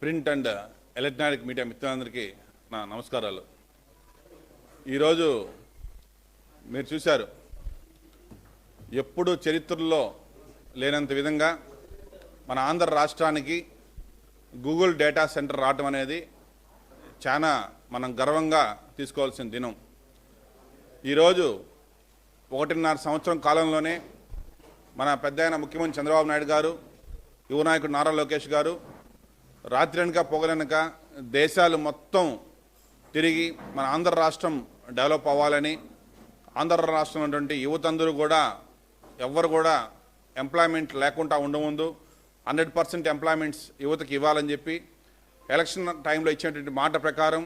Print and electronic media మిత్రులందరికీ నా నమస్కారాలు. ఈరోజు మీరు చూశారు ఎప్పుడు చరిత్రలో లేనంత విధంగా మన ఆంధ్ర రాష్ట్రానికి గూగుల్ డేటా సెంటర్ రావటం అనేది చాలా మనం గర్వంగా తీసుకోవాల్సిన దినం. ఈరోజు ఒకటిన్నర సంవత్సరం కాలంలోనే మన పెద్ద ముఖ్యమంత్రి చంద్రబాబు నాయుడు గారు యువనాయకుడు నారా లోకేష్ గారు రాత్రి వెనక పొగలనక దేశాలు మొత్తం తిరిగి మన ఆంధ్ర రాష్ట్రం డెవలప్ అవ్వాలని ఆంధ్ర రాష్ట్రం ఉన్నటువంటి యువతందరూ కూడా ఎవ్వరు కూడా ఎంప్లాయ్మెంట్ లేకుండా ఉండముందు హండ్రెడ్ పర్సెంట్ ఎంప్లాయ్మెంట్స్ యువతకి ఇవ్వాలని చెప్పి ఎలక్షన్ టైంలో ఇచ్చినటువంటి మాట ప్రకారం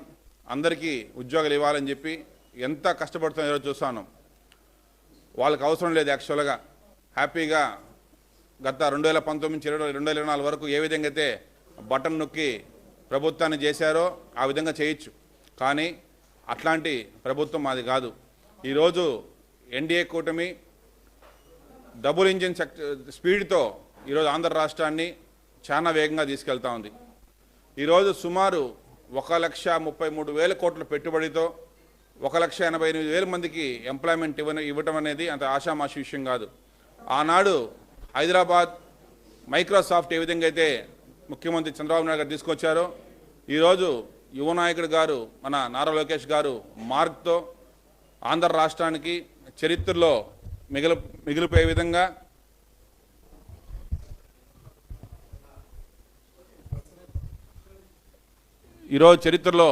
అందరికీ ఉద్యోగాలు ఇవ్వాలని చెప్పి ఎంత కష్టపడుతుందో ఈరోజు చూస్తాను వాళ్ళకి అవసరం లేదు యాక్చువల్గా. హ్యాపీగా గత రెండు వేల పంతొమ్మిది నుంచి ఇరవై రెండు వేల ఇరవై నాలుగు వరకు ఏ విధంగా అయితే బటన్ నొక్కి ప్రభుత్వాన్ని చేశారో ఆ విధంగా చేయొచ్చు. కానీ అట్లాంటి ప్రభుత్వం మాది కాదు. ఈరోజు ఎన్డీఏ కూటమి డబుల్ ఇంజిన్ సెక్ స్పీడ్తో ఈరోజు ఆంధ్ర రాష్ట్రాన్ని చాలా వేగంగా తీసుకెళ్తా ఉంది. ఈరోజు సుమారు ఒక లక్ష ముప్పై మూడు వేల కోట్ల పెట్టుబడితో ఒక లక్ష ఎనభై ఎనిమిది వేల మందికి ఎంప్లాయ్మెంట్ ఇవ్వ ఇవ్వటం అనేది అంత ఆషామాషి విషయం కాదు. ఆనాడు హైదరాబాద్ మైక్రోసాఫ్ట్ ఏ విధంగా అయితే ముఖ్యమంత్రి చంద్రబాబు నాయుడు గారు తీసుకొచ్చారో. ఈరోజు యువ నాయకుడు గారు మన నారా లోకేష్ గారు మార్క్తో ఆంధ్ర రాష్ట్రానికి చరిత్రలో మిగిలి మిగిలిపోయే విధంగా ఈరోజు చరిత్రలో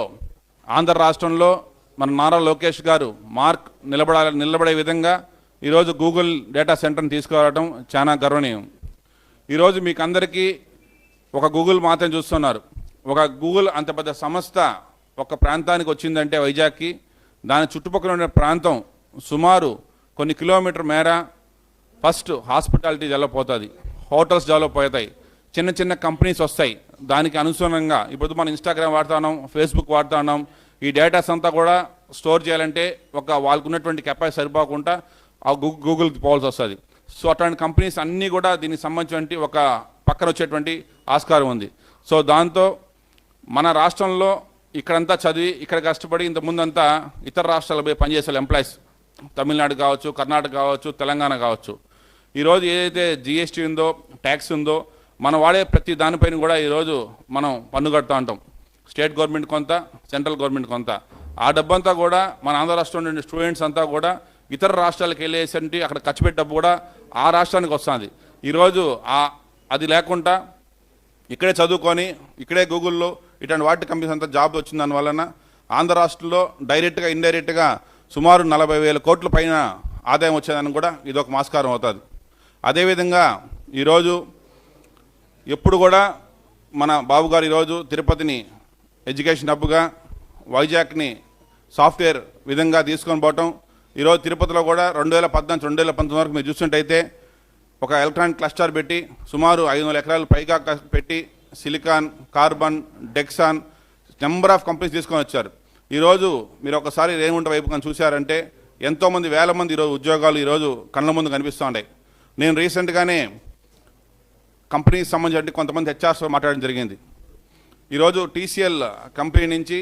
ఆంధ్ర రాష్ట్రంలో మన నారా లోకేష్ గారు మార్క్ నిలబడాల నిలబడే విధంగా ఈరోజు గూగుల్ డేటా సెంటర్ని తీసుకురావడం చాలా గర్వనీయం. ఈరోజు మీకు అందరికీ ఒక గూగుల్ మాత్రం చూస్తున్నారు. ఒక గూగుల్ అంత పెద్ద సంస్థ ఒక ప్రాంతానికి వచ్చిందంటే వైజాగ్కి. దాని చుట్టుపక్కల ఉన్న ప్రాంతం సుమారు కొన్ని కిలోమీటర్ మేర ఫస్ట్ హాస్పిటాలిటీ డెవలప్ అవుతుంది. హోటల్స్ డెవలప్ అవుతాయి. చిన్న చిన్న కంపెనీస్ వస్తాయి. దానికి అనుసరణంగా ఇప్పుడు మనం ఇన్స్టాగ్రామ్ వాడుతున్నాం ఫేస్బుక్ వాడుతున్నాం. ఈ డేటాస్ అంతా కూడా స్టోర్ చేయాలంటే ఒక వాళ్ళకు ఉన్నటువంటి కెపాసిటీ సరిపోకుండా ఆ గూ గూగుల్కి పోవాల్సి వస్తుంది. సో అట్లాంటి కంపెనీస్ అన్నీ కూడా దీనికి సంబంధించిన ఒక పక్కన వచ్చేటువంటి ఆస్కారం ఉంది. సో దాంతో మన రాష్ట్రంలో ఇక్కడంతా చదివి ఇక్కడ కష్టపడి ఇంత ముందంతా ఇతర రాష్ట్రాల పోయి పనిచేసే ఎంప్లాయీస్ తమిళనాడు కావచ్చు కర్ణాటక కావచ్చు తెలంగాణ కావచ్చు. ఈరోజు ఏదైతే జిఎస్టీ ఉందో ట్యాక్స్ ఉందో మనం వాడే ప్రతి దానిపైన కూడా ఈరోజు మనం పన్ను కడుతూ ఉంటాం. స్టేట్ గవర్నమెంట్ కొంత సెంట్రల్ గవర్నమెంట్ కొంత. ఆ డబ్బంతా కూడా మన ఆంధ్ర రాష్ట్రం నుండి స్టూడెంట్స్ అంతా కూడా ఇతర రాష్ట్రాలకు వెళ్ళేసంటి అక్కడ ఖర్చు పెట్టే డబ్బు కూడా ఆ రాష్ట్రానికి వస్తుంది. ఈరోజు ఆ అది లేకుండా ఇక్కడే చదువుకొని ఇక్కడే గూగుల్లో ఇటువంటి వాటి కంపెనీస్ అంతా జాబ్ వచ్చిన దానివలన ఆంధ్ర రాష్ట్రంలో డైరెక్ట్గా ఇండైరెక్ట్గా సుమారు నలభై వేల కోట్ల పైన ఆదాయం వచ్చేదని కూడా ఇది ఒక మాస్కారం అవుతుంది. అదేవిధంగా ఈరోజు ఎప్పుడు కూడా మన బాబు గారు ఈరోజు తిరుపతిని ఎడ్యుకేషన్ హబ్గా వైజాగ్ని సాఫ్ట్వేర్ విధంగా తీసుకొని పోవటం ఈరోజు తిరుపతిలో కూడా రెండు వేల పద్నాలుగు రెండు వేల పంతొమ్మిది వరకు మీరు చూస్తుంటైతే ఒక ఎలక్ట్రానిక్ క్లస్టర్ పెట్టి సుమారు ఐదు వందల ఎకరాలు పైగా పెట్టి సిలికాన్ కార్బన్ డెక్సాన్ నెంబర్ ఆఫ్ కంపెనీస్ తీసుకొని వచ్చారు. ఈరోజు మీరు ఒకసారి రేగుంట వైపు కానీ చూశారంటే ఎంతోమంది వేల మంది ఈరోజు ఉద్యోగాలు ఈరోజు కళ్ళ ముందు కనిపిస్తూ ఉన్నాయి నేను రీసెంట్గానే కంపెనీకి సంబంధించి కొంతమంది హెచ్ఆర్స్తో మాట్లాడడం జరిగింది. ఈరోజు టీసీఎల్ కంపెనీ నుంచి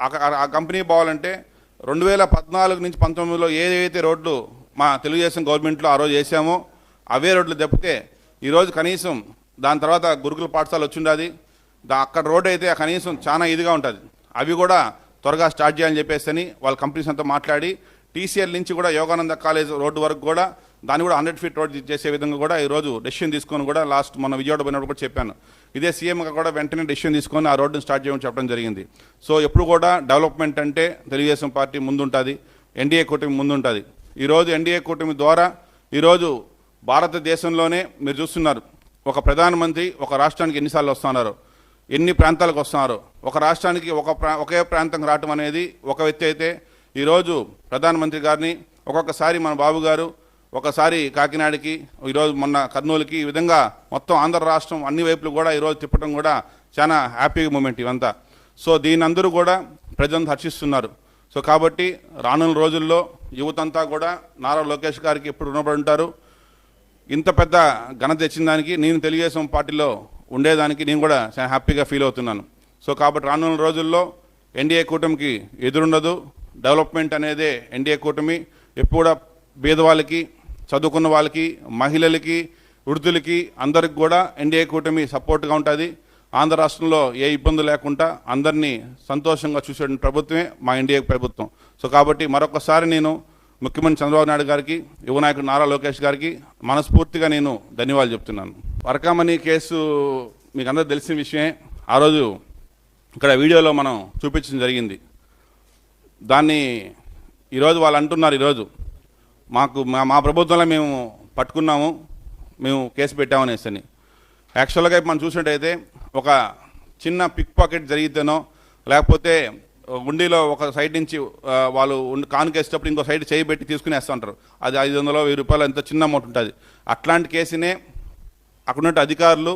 ఆ- ఆ కంపెనీ పోవాలంటే రెండు వేల పద్నాలుగు నుంచి పంతొమ్మిదిలో ఏదైతే రోడ్లు మా తెలుగుదేశం గవర్నమెంట్లో ఆ రోజు వేసామో అవే రోడ్లు తప్పితే ఈరోజు కనీసం దాని తర్వాత గురుకుల పాఠశాల వచ్చిండది. దా అక్కడ రోడ్ అయితే కనీసం చాలా ఇదిగా ఉంటుంది. అవి కూడా త్వరగా స్టార్ట్ చేయాలని చెప్పేసి అని వాళ్ళ కంపెనీస్ అంతా మాట్లాడి టీసీఎల్ నుంచి కూడా యోగానంద కాలేజ్ రోడ్డు వరకు కూడా దాన్ని కూడా హండ్రెడ్ ఫీట్ రోడ్ చేసే విధంగా కూడా ఈరోజు డెసిషన్ తీసుకొని కూడా లాస్ట్ మన విజయవాడ పోయినప్పుడు కూడా చెప్పాను. ఇదే సీఎంగా కూడా వెంటనే డెసిషన్ తీసుకొని ఆ రోడ్డును స్టార్ట్ చేయమని చెప్పడం జరిగింది. సో ఎప్పుడు కూడా డెవలప్మెంట్ అంటే తెలుగుదేశం పార్టీ ముందుంటుంది. ఎన్డీఏ కూటమి ముందుంటుంది. ఈరోజు ఎన్డీఏ కూటమి ద్వారా ఈరోజు భారతదేశంలోనే మీరు చూస్తున్నారు ఒక ప్రధానమంత్రి ఒక రాష్ట్రానికి ఎన్నిసార్లు వస్తున్నారు ఎన్ని ప్రాంతాలకు వస్తున్నారు ఒక రాష్ట్రానికి ఒక ప్రా ఒకే ప్రాంతం రావటం అనేది ఒక వ్యక్తి అయితే ఈరోజు ప్రధానమంత్రి గారిని ఒక్కొక్కసారి మన బాబు గారు ఒకసారి కాకినాడకి ఈరోజు మొన్న కర్నూలుకి ఈ విధంగా మొత్తం ఆంధ్ర రాష్ట్రం అన్ని వైపులు కూడా ఈరోజు తిప్పడం కూడా చాలా హ్యాపీ మూమెంట్ ఇవంతా. సో దీని అందరూ కూడా ప్రజలను హర్షిస్తున్నారు. సో కాబట్టి రానున్న రోజుల్లో యువతంతా కూడా నారా లోకేష్ గారికి ఎప్పుడు రుణపడి ఉంటారు ఇంత పెద్ద ఘనత తెచ్చిన దానికి నేను తెలుగుదేశం పార్టీలో ఉండేదానికి నేను కూడా చాలా హ్యాపీగా ఫీల్ అవుతున్నాను. సో కాబట్టి రానున్న రోజుల్లో ఎన్డీఏ కూటమికి ఎదురుండదు. డెవలప్మెంట్ అనేదే ఎన్డీఏ కూటమి. ఎప్పుడు పేదవాళ్ళకి చదువుకున్న వాళ్ళకి మహిళలకి వృద్ధులకి అందరికి కూడా ఎన్డీఏ కూటమి సపోర్ట్గా ఉంటుంది. ఆంధ్ర రాష్ట్రంలో ఏ ఇబ్బంది లేకుండా అందరినీ సంతోషంగా చూసే ప్రభుత్వమే మా ఎన్డీఏ ప్రభుత్వం. సో కాబట్టి మరొకసారి నేను ముఖ్యమంత్రి చంద్రబాబు నాయుడు గారికి యువనాయకుడు నారా లోకేష్ గారికి మనస్ఫూర్తిగా నేను ధన్యవాదాలు చెప్తున్నాను. వరకామణి కేసు మీకు అందరూ తెలిసిన విషయమే. ఆ రోజు ఇక్కడ వీడియోలో మనం చూపించడం జరిగింది. దాన్ని ఈరోజు వాళ్ళు అంటున్నారు ఈరోజు మాకు మా మా ప్రభుత్వంలో మేము పట్టుకున్నాము. మేము కేసు పెట్టామనేసి అని. యాక్చువల్గా మనం చూసినట్టయితే ఒక చిన్న పిక్ పాకెట్ జరిగితేనో లేకపోతే ఉండిలో ఒక సైడ్ నుంచి వాళ్ళు కానుకేసేటప్పుడు ఇంకో సైడ్ చేయి పెట్టి తీసుకుని వేస్తుంటారు అది ఐదు వందలు వెయ్యి రూపాయలు ఎంత చిన్న అమౌంట్ ఉంటుంది. అట్లాంటి కేసునే అక్కడున్న అధికారులు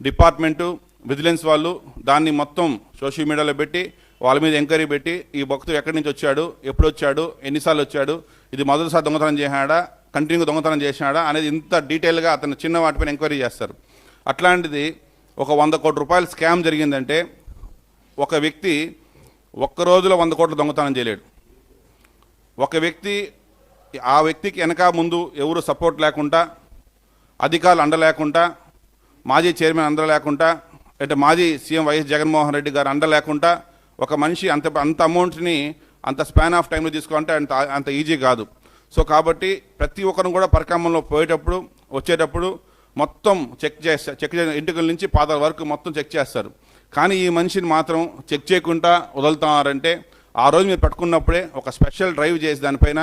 డిపార్ట్మెంటు విజిలెన్స్ వాళ్ళు దాన్ని మొత్తం సోషల్ మీడియాలో పెట్టి వాళ్ళ మీద ఎంక్వైరీ పెట్టి ఈ భక్తుడు ఎక్కడి నుంచి వచ్చాడు ఎప్పుడు వచ్చాడు ఎన్నిసార్లు వచ్చాడు ఇది మొదటిసారి దొంగతనం చేసినాడా కంటిన్యూ దొంగతనం చేసినాడా అనేది ఇంత డీటెయిల్గా అతను చిన్న వాటిపైన ఎంక్వైరీ చేస్తారు. అట్లాంటిది ఒక వంద కోట్ల రూపాయల స్కామ్ జరిగిందంటే ఒక వ్యక్తి ఒక్క రోజులో వంద కోట్లు దొంగతనం చేయలేడు. ఒక వ్యక్తి ఆ వ్యక్తికి వెనక ముందు ఎవరు సపోర్ట్ లేకుండా అధికారులు అండ లేకుండా మాజీ చైర్మన్ అండ లేకుండా అంటే మాజీ సీఎం వైఎస్ జగన్మోహన్ రెడ్డి గారు అండ లేకుండా ఒక మనిషి అంత అంత అమౌంట్ని అంత స్పాన్ ఆఫ్ టైంలో తీసుకోవాలంటే అంత అంత ఈజీ కాదు. సో కాబట్టి ప్రతి ఒక్కరు కూడా పరిక్రమంలో పోయేటప్పుడు వచ్చేటప్పుడు మొత్తం చెక్ చేస్తారు చెక్ చేసిన ఇంటికల నుంచి పాదాల వరకు మొత్తం చెక్ చేస్తారు. కానీ ఈ మనిషిని మాత్రం చెక్ చేయకుండా వదులుతున్నారంటే ఆ రోజు మీరు పట్టుకున్నప్పుడే ఒక స్పెషల్ డ్రైవ్ చేసి దానిపైన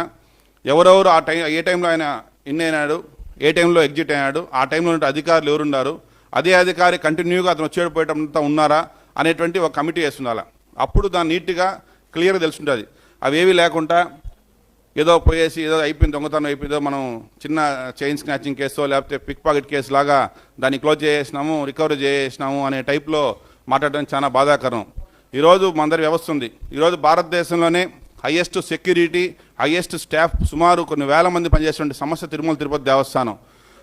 ఎవరెవరు ఆ టైం ఏ టైంలో ఆయన ఇన్ అయినాడు ఏ టైంలో ఎగ్జిట్ అయినాడు ఆ టైంలో ఉన్న అధికారులు ఎవరున్నారు అదే అధికారి కంటిన్యూగా అతను వచ్చేటప్పుడు ఉన్నారా అనేటువంటి ఒక కమిటీ వేస్తుండాలి. అప్పుడు దాన్ని నీట్గా క్లియర్గా తెలుసుంటుంది. అవేవి లేకుండా ఏదో పోయేసి ఏదో అయిపోయింది దొంగతనం అయిపోయిందో మనం చిన్న చైన్ స్నాచింగ్ కేసో లేకపోతే పిక్ పాకెట్ కేసు లాగా దాన్ని క్లోజ్ చేసేసినాము రికవరీ చేసేసినాము అనే టైప్లో మాట్లాడడం చాలా బాధాకరం. ఈరోజు మందరి వ్యవస్థ ఉంది. ఈరోజు భారతదేశంలోనే హయ్యెస్ట్ సెక్యూరిటీ హయ్యెస్ట్ స్టాఫ్ సుమారు కొన్ని వేల మంది పనిచేసేటువంటి సమస్య తిరుమల తిరుపతి దేవస్థానం.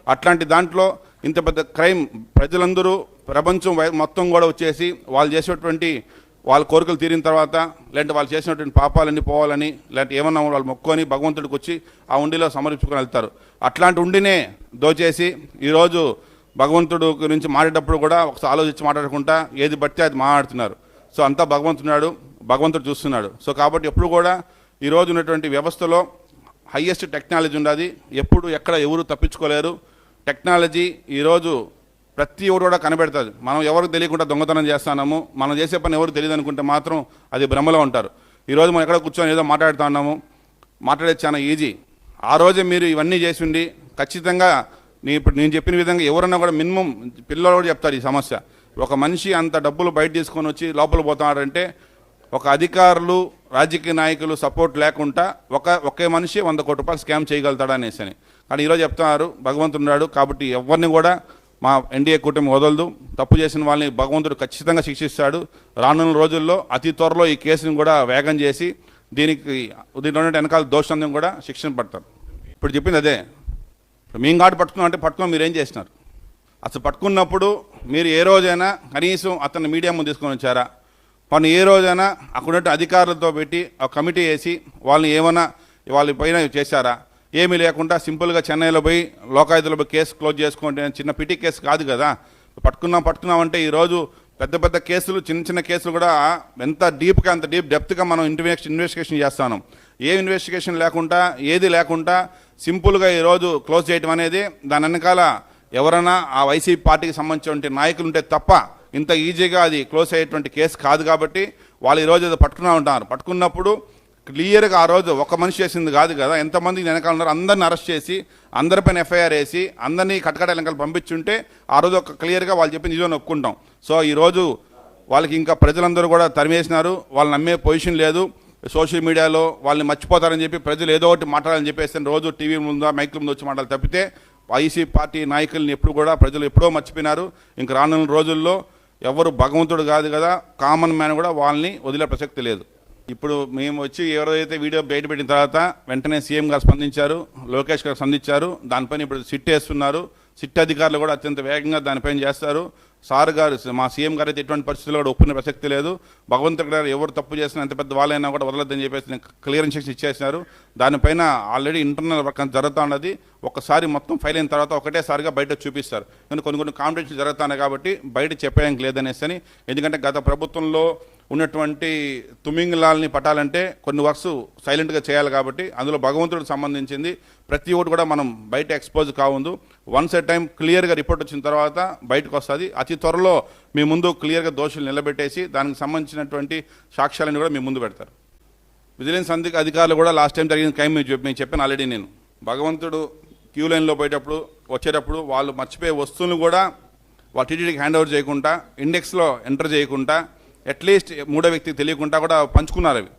అట్లాంటి దాంట్లో ఇంత పెద్ద క్రైమ్ ప్రజలందరూ ప్రపంచం వై- మొత్తం కూడా వచ్చేసి వాళ్ళు చేసేటువంటి వాళ్ళ కోరికలు తీరిన తర్వాత లేదంటే వాళ్ళు చేసినటువంటి పాపాలన్నీ పోవాలని లేదంటే ఏమన్నా వాళ్ళు మొక్కుకొని భగవంతుడికి వచ్చి ఆ ఉండిలో సమర్పించుకొని వెళ్తారు. అట్లాంటి ఉండినే దోచేసి ఈరోజు భగవంతుడు గురించి మాట్లాడేటప్పుడు కూడా ఒకసారి ఆలోచించి మాట్లాడకుండా ఏది బట్టి అది మాట్లాడుతున్నారు. సో అంతా భగవంతున్నాడు భగవంతుడు చూస్తున్నాడు. సో కాబట్టి ఎప్పుడు కూడా ఈరోజు ఉన్నటువంటి వ్యవస్థలో హయ్యెస్ట్ టెక్నాలజీ ఉన్నది. ఎప్పుడు ఎక్కడ ఎవరు తప్పించుకోలేరు. టెక్నాలజీ ఈరోజు ప్రతి ఒక్కరు కూడా కనబెడుతుంది. మనం ఎవరికి తెలియకుండా దొంగతనం చేస్తున్నాము మనం చేసే పని ఎవరు తెలియదు అనుకుంటే మాత్రం అది భ్రమలో ఉంటారు. ఈరోజు మనం ఎక్కడ కూర్చొని ఏదో మాట్లాడుతూ ఉన్నాము మాట్లాడేది చాలా ఈజీ ఆ రోజే మీరు ఇవన్నీ చేసి ఉండి ఖచ్చితంగా నీ ఇప్పుడు నేను చెప్పిన విధంగా ఎవరన్నా కూడా మినిమం పిల్లలు కూడా చెప్తారు ఈ సమస్య. ఒక మనిషి అంత డబ్బులు బయట తీసుకొని వచ్చి లోపల పోతున్నాడంటే ఒక అధికారులు రాజకీయ నాయకులు సపోర్ట్ లేకుండా ఒక ఒకే మనిషి వంద కోటి రూపాయలు స్కామ్ చేయగలుగుతాడు అనేసి అని కానీ ఈరోజు చెప్తున్నారు భగవంతున్నాడు కాబట్టి ఎవరిని కూడా మా ఎన్డీఏ కూటమి వదలదు. తప్పు చేసిన వాళ్ళని భగవంతుడు ఖచ్చితంగా శిక్షిస్తాడు. రానున్న రోజుల్లో అతి త్వరలో ఈ కేసుని కూడా వేగం చేసి దీనికి దీంట్లో వెనకాల దోషందం కూడా శిక్షణ పడతారు. ఇప్పుడు చెప్పింది అదే. ఇప్పుడు మేము కాటు పట్టుకున్నాం అంటే పట్టుకుని మీరు ఏం చేసినారు? అసలు పట్టుకున్నప్పుడు మీరు ఏ రోజైనా కనీసం అతన్ని మీడియా ముందు తీసుకొని వచ్చారా? పని ఏ రోజైనా అక్కడున్న అధికారులతో పెట్టి ఒక కమిటీ వేసి వాళ్ళని ఏమైనా వాళ్ళ పైన చేశారా? ఏమీ లేకుండా సింపుల్గా చెన్నైలో పోయి లోకాయుధులో పోయి కేసు క్లోజ్ చేసుకోండి చిన్న పిటి కేసు కాదు కదా. పట్టుకున్నాం పట్టుకున్నాం అంటే ఈరోజు పెద్ద పెద్ద కేసులు చిన్న చిన్న కేసులు కూడా ఎంత డీప్గా అంత డీప్ డెప్త్గా మనం ఇన్వెస్ట్ ఇన్వెస్టిగేషన్ చేస్తాను ఏ ఇన్వెస్టిగేషన్ లేకుండా ఏది లేకుండా సింపుల్గా ఈరోజు క్లోజ్ చేయడం అనేది దాని వెనకాల ఎవరైనా ఆ వైసీపీ పార్టీకి సంబంధించినటువంటి నాయకులు ఉంటే తప్ప ఇంత ఈజీగా అది క్లోజ్ అయ్యేటువంటి కేసు కాదు కాబట్టి వాళ్ళు ఈరోజు ఏదో పట్టుకున్నా ఉంటారు పట్టుకున్నప్పుడు క్లియర్గా ఆ రోజు ఒక మనిషి చేసింది కాదు కదా. ఎంతమంది వెనకాల ఉన్నారు? అందరిని అరెస్ట్ చేసి అందరిపైన ఎఫ్ఐఆర్ వేసి అందరినీ కటకట వెనకాల పంపించుంటే ఆ రోజు ఒక క్లియర్గా వాళ్ళు చెప్పింది ఇదో ఒప్పుకుంటాం సో ఈరోజు వాళ్ళకి ఇంకా ప్రజలందరూ కూడా తరిమేసినారు. వాళ్ళు నమ్మే పొజిషన్ లేదు. సోషల్ మీడియాలో వాళ్ళని మర్చిపోతారని చెప్పి ప్రజలు ఏదో ఒకటి మాట్లాడాలని చెప్పేసి రోజు టీవీ ముందు మైకుల ముందు వచ్చి మాట్లాడాలి తప్పితే వైసీ పార్టీ నాయకుల్ని ఎప్పుడు కూడా ప్రజలు ఎప్పుడో మర్చిపోయినారు. ఇంక రానున్న రోజుల్లో ఎవరు భగవంతుడు కాదు కదా కామన్ మ్యాన్ కూడా వాళ్ళని వదిలే ప్రసక్తి లేదు. ఇప్పుడు మేము వచ్చి ఎవరైతే వీడియో బయటపెట్టిన తర్వాత వెంటనే సీఎం గారు స్పందించారు లోకేష్ గారు స్పందించారు. దానిపైన ఇప్పుడు సిట్ వేస్తున్నారు. సిట్ అధికారులు కూడా అత్యంత వేగంగా దానిపైన చేస్తారు. సార్ గారు మా సీఎం గారు అయితే ఎటువంటి పరిస్థితుల్లో కూడా ఒప్పుకునే ప్రసక్తి లేదు. భగవంతుడు గారు ఎవరు తప్పు చేసినా ఎంత పెద్ద వాళ్ళైనా కూడా వదలొద్దని చెప్పేసి క్లియర్ ఇన్స్ట్రక్షన్ ఇచ్చేసినారు. దానిపైన ఆల్రెడీ ఇంటర్నల్ వర్క్ జరుగుతూ ఉన్నది. ఒకసారి మొత్తం ఫైల్ అయిన తర్వాత ఒకటేసారిగా బయట చూపిస్తారు. కానీ కొన్ని కొన్ని కాంపిటీషన్ జరుగుతున్నాయి కాబట్టి బయట చెప్పేయడానికి లేదనేసి అని. ఎందుకంటే గత ప్రభుత్వంలో ఉన్నటువంటి తుమింగ్లాల్ని పట్టాలంటే కొన్ని వర్క్స్ సైలెంట్గా చేయాలి కాబట్టి అందులో భగవంతుడికి సంబంధించింది ప్రతి ఒక్కటి కూడా మనం బయట ఎక్స్పోజ్ కావుందు. వన్స్ ఎ టైం క్లియర్గా రిపోర్ట్ వచ్చిన తర్వాత బయటకు వస్తుంది. అతి త్వరలో మీ ముందు క్లియర్గా దోషులు నిలబెట్టేసి దానికి సంబంధించినటువంటి సాక్ష్యాలను కూడా మీ ముందు పెడతారు. విజిలెన్స్ అంది అధికారులు కూడా లాస్ట్ టైం జరిగిన క్రైమ్ మీకు చెప్పి చెప్పాను ఆల్రెడీ నేను. భగవంతుడు క్యూ లైన్లో పోయేటప్పుడు వచ్చేటప్పుడు వాళ్ళు మర్చిపోయే వస్తువులను కూడా వాళ్ళ టీటీడీకి హ్యాండ్ ఓవర్ చేయకుండా ఇండెక్స్లో ఎంటర్ చేయకుండా అట్లీస్ట్ మూడో వ్యక్తికి తెలియకుండా కూడా పంచుకున్నారు అవి.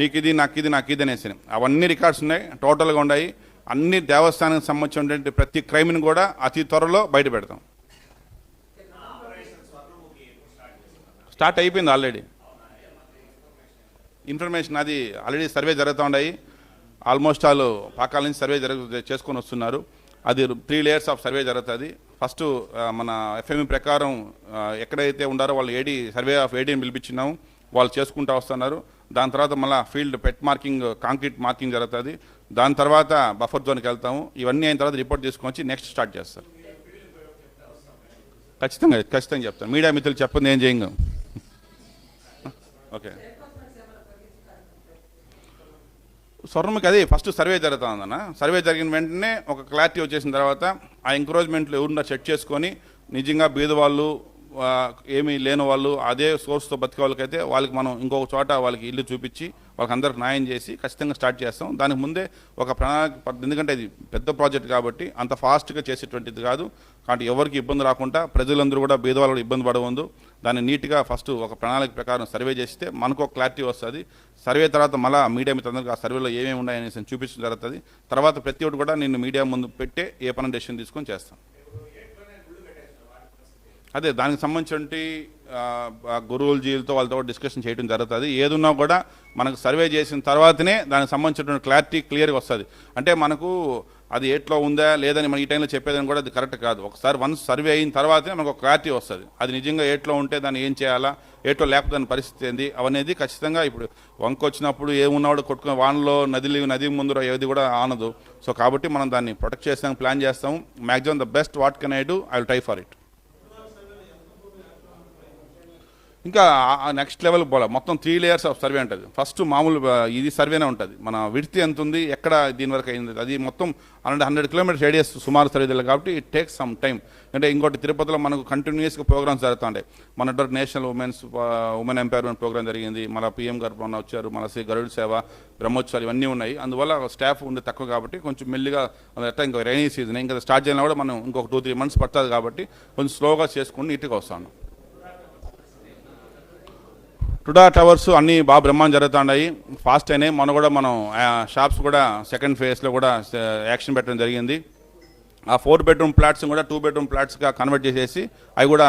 నీకు ఇది నాకు ఇది నాకు ఇది అనేసి. అవన్నీ రికార్డ్స్ ఉన్నాయి టోటల్గా ఉన్నాయి. అన్ని దేవస్థానానికి సంబంధించినటువంటి ప్రతి క్రైమ్ని కూడా అతి త్వరలో బయట పెడతాం. స్టార్ట్ అయిపోయింది ఆల్రెడీ. ఇన్ఫర్మేషన్ అది ఆల్రెడీ సర్వే జరుగుతూ ఉన్నాయి. ఆల్మోస్ట్ ఆల్ పాకాల నుంచి సర్వే జరుగు చేసుకొని వస్తున్నారు. అది త్రీ లేయర్స్ ఆఫ్ సర్వే జరుగుతుంది. ఫస్ట్ మన ఎఫ్ఎంఈ ప్రకారం ఎక్కడైతే ఉండారో వాళ్ళు ఏడీ సర్వే ఆఫ్ ఏడీని పిలిపించినాము వాళ్ళు చేసుకుంటూ వస్తున్నారు. దాని తర్వాత మళ్ళీ ఫీల్డ్ పెట్ మార్కింగ్ కాంక్రీట్ మార్కింగ్ జరుగుతుంది. దాని తర్వాత బఫర్ జోన్కి వెళ్తాము. ఇవన్నీ అయిన తర్వాత రిపోర్ట్ తీసుకొని వచ్చి నెక్స్ట్ స్టార్ట్ చేస్తారు. ఖచ్చితంగా ఖచ్చితంగా చెప్తాను. మీడియా మిత్రులు చెప్పండి ఏం చేయంగా? ఓకే. స్వర్ణముఖి అదే ఫస్ట్ సర్వే జరుగుతుందన్న. సర్వే జరిగిన వెంటనే ఒక క్లారిటీ వచ్చేసిన తర్వాత ఆ ఎంకరేజ్మెంట్లు ఎవరున్నా చెక్ చేసుకొని నిజంగా బీద వాళ్ళు ఏమీ లేని వాళ్ళు అదే సోర్స్తో బతికే వాళ్ళకైతే వాళ్ళకి మనం ఇంకొక చోట వాళ్ళకి ఇల్లు చూపించి వాళ్ళకందరికి న్యాయం చేసి ఖచ్చితంగా స్టార్ట్ చేస్తాం. దానికి ముందే ఒక ప్రణాళిక ఎందుకంటే ఇది పెద్ద ప్రాజెక్ట్ కాబట్టి అంత ఫాస్ట్గా చేసేటువంటిది కాదు. కాబట్టి ఎవరికి ఇబ్బంది రాకుండా ప్రజలందరూ కూడా బీద ఇబ్బంది పడవద్దు. దాన్ని నీట్గా ఫస్ట్ ఒక ప్రణాళిక ప్రకారం సర్వే చేస్తే మనకు ఒక క్లారిటీ వస్తుంది. సర్వే తర్వాత మళ్ళీ మీడియా మిత్రులందరికీ ఆ సర్వేలో ఏమేమి ఉన్నాయనేసి చూపించడం జరుగుతుంది. తర్వాత ప్రతి ఒక్కటి కూడా నేను మీడియా ముందు పెట్టే ఏ పని డెసిషన్ తీసుకొని చేస్తాను. అదే దానికి సంబంధించి గురువుల జీలతో వాళ్ళతో డిస్కషన్ చేయడం జరుగుతుంది. ఏదున్నా కూడా మనకు సర్వే చేసిన తర్వాతనే దానికి సంబంధించిన క్లారిటీ క్లియర్గా వస్తుంది. అంటే మనకు అది ఎట్లో ఉందా లేదని మనం ఈ టైంలో చెప్పేదని కూడా అది కరెక్ట్ కాదు. ఒకసారి వన్స్ సర్వే అయిన తర్వాతనే మనకు ఒక క్లారిటీ వస్తుంది. అది నిజంగా ఏట్లో ఉంటే దాన్ని ఏం చేయాలా ఏట్లో లేకపోతే దాని పరిస్థితి ఏంది అవనేది ఖచ్చితంగా ఇప్పుడు వంక వచ్చినప్పుడు ఏమున్నాడు కొట్టుకుని వానలో నదిలి నది ముందు ఏది కూడా ఆనదు. సో కాబట్టి మనం దాన్ని ప్రొటెక్ట్ చేస్తాం ప్లాన్ చేస్తాం. Maximum the best what can I do I will try for it ఇంకా నెక్స్ట్ లెవెల్ పోలే. మొత్తం త్రీ లేయర్స్ ఆఫ్ సర్వే ఉంటుంది ఫస్ట్ మామూలు ఇది సర్వేనే ఉంటుంది. మన విడతి ఎంత ఉంది ఎక్కడ దీని వరకు అయింది. అది మొత్తం హండ్రెడ్ హండ్రెడ్ కిలోమీటర్స్ రేడియస్ సుమారు సర్వే తెలియదు కాబట్టి ఇట్ టేక్స్ సమ్ టైం అంటే ఇంకోటి తిరుపతిలో మనకు కంటిన్యూస్గా ప్రోగ్రామ్స్ జరుగుతుంటాయి. మన దగ్గర national women's women empowerment programme జరిగింది. మన పిఎం గారు మొన్న వచ్చారు. మన శ్రీ గరుడు సేవ బ్రహ్మోత్సవాలు ఇవన్నీ ఉన్నాయి. అందువల్ల స్టాఫ్ ఉంది తక్కువ కాబట్టి కొంచెం మెల్లిగా ఎట్లా ఇంకా రైనీ సీజన్ ఇంకా స్టార్ట్ చేయాలన్నా కూడా మనం ఇంకొక టూ త్రీ మంత్స్ పడుతుంది కాబట్టి కొంచెం స్లోగా చేసుకుని నీట్గా వస్తాను. టుడా టవర్స్ అన్నీ బాగా బ్రహ్మాండం జరుగుతున్నాయి. ఫాస్ట్ అయినాయి. మొన్న కూడా మనం షాప్స్ కూడా సెకండ్ ఫేజ్లో కూడా యాక్షన్ పెట్టడం జరిగింది. ఆ ఫోర్ బెడ్రూమ్ ఫ్లాట్స్ కూడా టూ బెడ్రూమ్ ఫ్లాట్స్గా కన్వర్ట్ చేసేసి అవి కూడా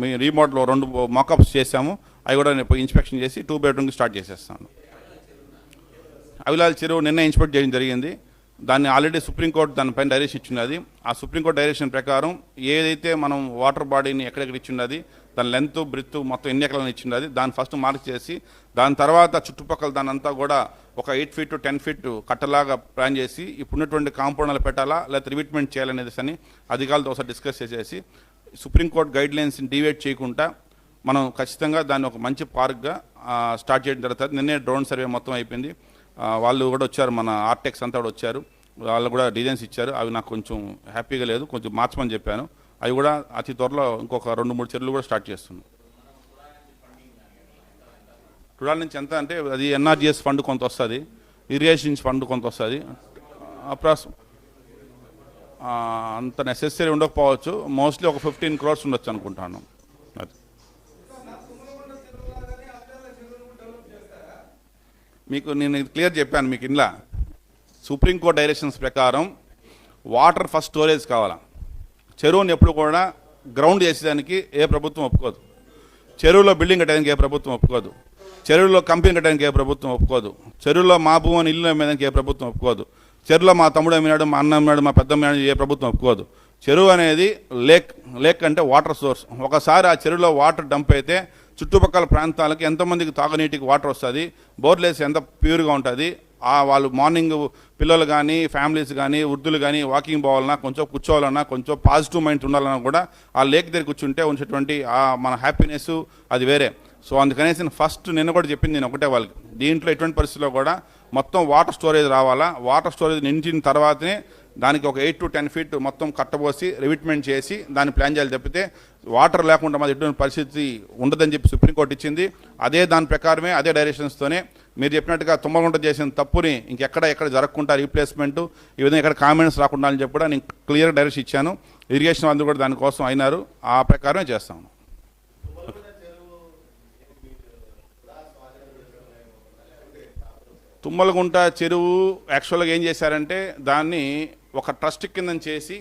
మీ రీమోట్లో రెండు మొకప్స్ చేసాము. అవి కూడా నేను ఇన్స్పెక్షన్ చేసి టూ బెడ్రూమ్కి స్టార్ట్ చేసేస్తాను. అవిలాల్ చెరువు నిన్న ఇన్స్పెక్ట్ చేయడం జరిగింది. దాన్ని ఆల్రెడీ సుప్రీంకోర్టు దానిపైన డైరెక్షన్ ఇచ్చినది ఆ సుప్రీంకోర్టు డైరెక్షన్ ప్రకారం ఏదైతే మనం వాటర్ బాడీని ఎక్కడెక్కడ ఇచ్చిన్నది దాని లెంత్ బ్రిత్ మొత్తం ఎన్ని ఎకరాలను ఇచ్చినది దాన్ని ఫస్ట్ మార్క్ చేసి దాని తర్వాత చుట్టుపక్కల దాని అంతా కూడా ఒక ఎయిట్ ఫీట్ టెన్ ఫీట్ కట్టలాగా ప్లాన్ చేసి ఇప్పుడున్నటువంటి కాంపౌండ్లు పెట్టాలా లేదా రివిట్మెంట్ చేయాలనేది అని అధికారులతో ఒకసారి డిస్కస్ చేసేసి సుప్రీంకోర్టు గైడ్ లైన్స్ని డివేట్ చేయకుండా మనం ఖచ్చితంగా దాన్ని ఒక మంచి పార్క్గా స్టార్ట్ చేయడం జరుగుతుంది. నిన్నే డ్రోన్ సర్వే మొత్తం అయిపోయింది. వాళ్ళు కూడా వచ్చారు. మన ఆర్టెక్స్ అంతా కూడా వచ్చారు. వాళ్ళు కూడా డిజైన్స్ ఇచ్చారు. అవి నాకు కొంచెం హ్యాపీగా లేదు. కొంచెం మార్చమని చెప్పాను. అవి కూడా అతి త్వరలో ఇంకొక రెండు మూడు చర్యలు కూడా స్టార్ట్ చేస్తున్నాం. టుడాల నుంచి ఎంత అంటే అది ఎన్ఆర్జిఎస్ ఫండ్ కొంత వస్తుంది ఇరిగేషన్ ఫండ్ కొంత వస్తుంది. అప్రాస్ అంత నెసెసరీ ఉండకపోవచ్చు. మోస్ట్లీ ఒక ఫిఫ్టీన్ క్రోర్స్ ఉండొచ్చు అనుకుంటాను. అది. మీకు నేను ఇది క్లియర్ చెప్పాను మీకు ఇంట్లో సుప్రీంకోర్టు డైరెక్షన్స్ ప్రకారం వాటర్ ఫస్ట్ స్టోరేజ్ కావాలా? చెరువుని ఎప్పుడు కూడా గ్రౌండ్ చేసేదానికి ఏ ప్రభుత్వం ఒప్పుకోదు. చెరువులో బిల్డింగ్ కట్టడానికి ఏ ప్రభుత్వం ఒప్పుకోదు. చెరువులో కంపెనీ కట్టడానికి ఏ ప్రభుత్వం ఒప్పుకోదు. చెరువులో మా భూమి అని ఇల్లు అమ్మేదానికి ఏ ప్రభుత్వం ఒప్పుకోదు. చెరువులో మా తమ్ముడు అమ్మినాడు మా అన్న అమ్మినాడు మా పెద్ద అమ్మినాడు ఏ ప్రభుత్వం ఒప్పుకోదు. చెరువు అనేది లేక్ లేక్ అంటే వాటర్ సోర్స్. ఒకసారి ఆ చెరువులో వాటర్ డంప్ అయితే చుట్టుపక్కల ప్రాంతాలకు ఎంతమందికి తాగునీటికి వాటర్ వస్తుంది బోర్లేసి ఎంత ప్యూర్గా ఉంటుంది వాళ్ళు మార్నింగ్ పిల్లలు కానీ ఫ్యామిలీస్ కానీ వృద్ధులు కానీ వాకింగ్ పోవాలన్నా కొంచెం కూర్చోవాలన్నా కొంచెం పాజిటివ్ మైండ్ ఉండాలన్నా కూడా ఆ లేక్ దగ్గర కూర్చుంటే ఉంచేటువంటి ఆ మన హ్యాపీనెస్ అది వేరే. సో అందుకనేసి నేను ఫస్ట్ నిన్న కూడా చెప్పింది నేను ఒకటే వాళ్ళకి. దీంట్లో ఎటువంటి పరిస్థితుల్లో కూడా మొత్తం వాటర్ స్టోరేజ్ రావాలా? వాటర్ స్టోరేజ్ నించిన తర్వాతనే దానికి ఒక ఎయిట్ టు టెన్ ఫీట్ మొత్తం కట్టబోసి రివిట్మెంట్ చేసి దాన్ని ప్లాన్ చేయాలి తప్పితే వాటర్ లేకుండా మాది ఎటువంటి పరిస్థితి ఉండదని చెప్పి సుప్రీంకోర్టు ఇచ్చింది. అదే దాని ప్రకారమే అదే డైరెక్షన్స్తోనే మీరు చెప్పినట్టుగా తుమ్మగుంట చేసిన తప్పుని ఇంకెక్కడ ఎక్కడ జరగకుండా రీప్లేస్మెంట్ ఈ విధంగా ఎక్కడ కామెంట్స్ రాకుండా అని చెప్పి కూడా నేను క్లియర్ డైరెక్ట్ ఇచ్చాను. ఇరిగేషన్ వాళ్ళు కూడా దానికోసం అయినారు. ఆ ప్రకారమే చేస్తాను తుమ్మలగుంట చెరువు యాక్చువల్గా ఏం చేశారంటే దాన్ని ఒక ట్రస్ట్ కింద చేసి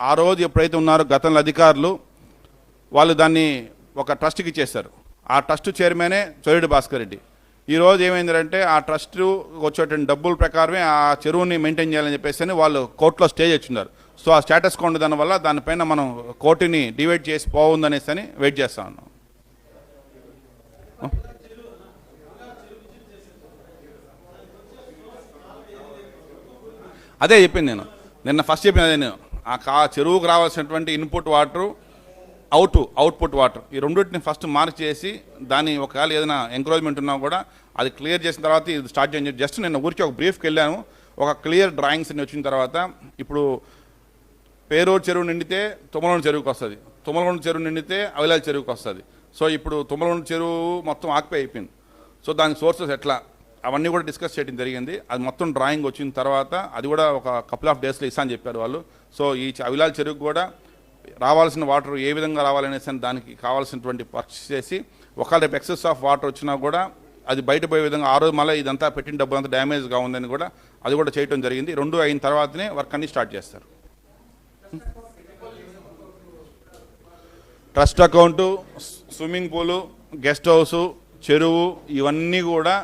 ఆ రోజు ఎప్పుడైతే ఉన్నారో గతంలో అధికారులు వాళ్ళు దాన్ని ఒక ట్రస్ట్కి ఇచ్చేశారు. ఆ ట్రస్ట్ చైర్మనే చోరెడ్డి భాస్కర్ రెడ్డి. ఈ రోజు ఏమైందంటే ఆ ట్రస్ట్ వచ్చేటువంటి డబ్బుల ప్రకారమే ఆ చెరువుని మెయింటైన్ చేయాలని చెప్పేసి అని వాళ్ళు కోర్టులో స్టే చేస్తున్నారు. సో ఆ స్టేటస్ కో దానివల్ల దానిపైన మనం కోర్టుని డివైడ్ చేసి పోవుందనేసి అని వెయిట్ చేస్తా ఉన్నాం. అదే చెప్పింది నేను. నిన్న ఫస్ట్ చెప్పిన అదే నేను. ఆ కా చెరువుకు రావాల్సినటువంటి input water out output water ఈ రెండింటిని ఫస్ట్ మార్క్ చేసి దాన్ని ఒకవేళ ఏదైనా ఎంకరేజ్మెంట్ ఉన్నా కూడా అది క్లియర్ చేసిన తర్వాత ఇది స్టార్ట్ చేయండి జస్ట్ నేను ఊరికి ఒక బ్రీఫ్కి వెళ్ళాను. ఒక క్లియర్ డ్రాయింగ్స్ అన్ని వచ్చిన తర్వాత ఇప్పుడు పేరూరు చెరువు నిండితే తుమ్మలగొండ చెరువుకి వస్తుంది. తుమ్మలగొండ చెరువు నిండితే అవిలాల చెరువుకి వస్తుంది. సో ఇప్పుడు తుమ్మలగొండ చెరువు మొత్తం ఆక్పై అయిపోయింది. సో దాని సోర్సెస్ ఎట్లా? అవన్నీ కూడా డిస్కస్ చేయడం జరిగింది. అది మొత్తం డ్రాయింగ్ వచ్చిన తర్వాత అది కూడా ఒక కపుల్ ఆఫ్ డేస్లో ఇస్తా అని చెప్పారు వాళ్ళు. సో ఈ అవిలాల్ అవిలాల చెరువుకు కూడా రావాల్సిన వాటర్ ఏ విధంగా రావాలనేసి దానికి కావాల్సినటువంటి వర్క్ చేసి ఒకవేళ రేపు ఎక్సెస్ ఆఫ్ వాటర్ వచ్చినా కూడా అది బయట పోయే విధంగా ఆ రోజు మళ్ళీ ఇదంతా పెట్టిన డబ్బు అంతా డ్యామేజ్గా ఉందని కూడా అది కూడా చేయడం జరిగింది. రెండు అయిన తర్వాతనే వర్క్ అన్ని స్టార్ట్ చేస్తారు. Trust account swimming pool guest house చెరువు ఇవన్నీ కూడా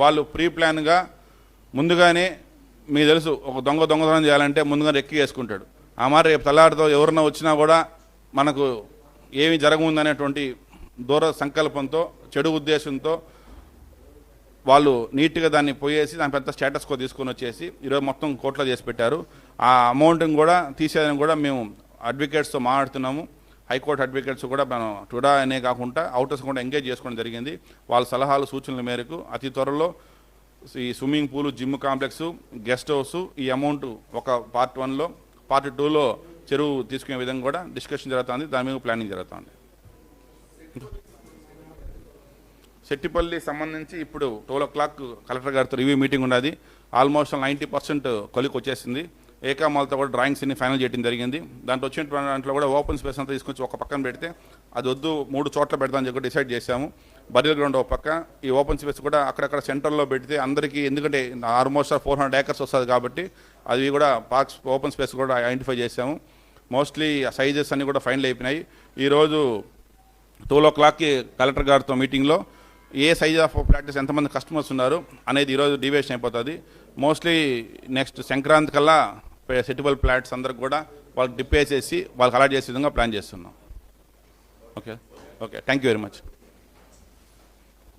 వాళ్ళు ప్రీ ప్లాన్గా ముందుగానే మీకు తెలుసు ఒక దొంగ దొంగతనం చేయాలంటే ముందుగా రెక్కి వేసుకుంటాడు. ఆ మాట రేపు తెల్లారితో ఎవరన్నా వచ్చినా కూడా మనకు ఏమి జరగముందనేటువంటి దూర సంకల్పంతో చెడు ఉద్దేశంతో వాళ్ళు నీట్గా దాన్ని పోయేసి దాని పెద్ద స్టేటస్కో తీసుకొని వచ్చేసి ఈరోజు మొత్తం కోర్టులో చేసి పెట్టారు. ఆ అమౌంట్ని కూడా తీసేదని కూడా మేము అడ్వకేట్స్తో మాట్లాడుతున్నాము. హైకోర్టు అడ్వకేట్స్ కూడా మనం టుడా అనే కాకుండా అవుటర్స్ కూడా ఎంగేజ్ చేసుకోవడం జరిగింది. వాళ్ళ సలహాలు సూచనల మేరకు అతి త్వరలో ఈ swimming pool gym complex guest house ఈ అమౌంట్ ఒక పార్ట్ వన్లో పార్ట్ టూలో చెరువు తీసుకునే విధంగా కూడా డిస్కషన్ జరుగుతుంది దాని మీద ప్లానింగ్ జరుగుతుంది. శెట్టిపల్లి సంబంధించి ఇప్పుడు ట్వెల్వ్ ఓ క్లాక్ కలెక్టర్ గారితో రివ్యూ మీటింగ్ ఉన్నది. ఆల్మోస్ట్ నైంటీ పర్సెంట్ కొలికి వచ్చేసింది. ఏకామాలతో కూడా డ్రాయింగ్స్ అన్ని ఫైనల్ చేయడం జరిగింది. దాంట్లో వచ్చిన దాంట్లో కూడా ఓపెన్ స్పేస్ అంతా తీసుకొచ్చి ఒక పక్కన పెడితే అది వద్దు మూడు చోట్ల పెడతామని చెప్పి డిసైడ్ చేశాము. బరియల్ గ్రౌండ్ ఒక పక్క ఈ ఓపెన్ స్పేస్ కూడా అక్కడక్కడ సెంటర్లో పెడితే అందరికీ ఎందుకంటే ఆల్మోస్ట్ ఫోర్ హండ్రెడ్ ఏకర్స్ వస్తుంది కాబట్టి అది కూడా పార్క్స్ ఓపెన్ స్పేస్ కూడా ఐడెంటిఫై చేసాము మోస్ట్లీ సైజెస్ అన్నీ కూడా ఫైనల్ అయిపోయినాయి. ఈరోజు ట్వెల్వ్ ఓ క్లాక్కి కలెక్టర్ గారితో మీటింగ్లో ఏ సైజ్ ఆఫ్ ప్రాక్టీస్ ఎంతమంది కస్టమర్స్ ఉన్నారు అనేది ఈరోజు డివేషన్ అయిపోతుంది. మోస్ట్లీ నెక్స్ట్ సంక్రాంతి కల్లా సెటిబుల్ ప్లాట్స్ అందరికి కూడా వాళ్ళకి డిప్ వేసేసి వాళ్ళకి అలాట్ చేసే విధంగా ప్లాన్ చేస్తున్నాం. Okay? Okay. Thank you very much.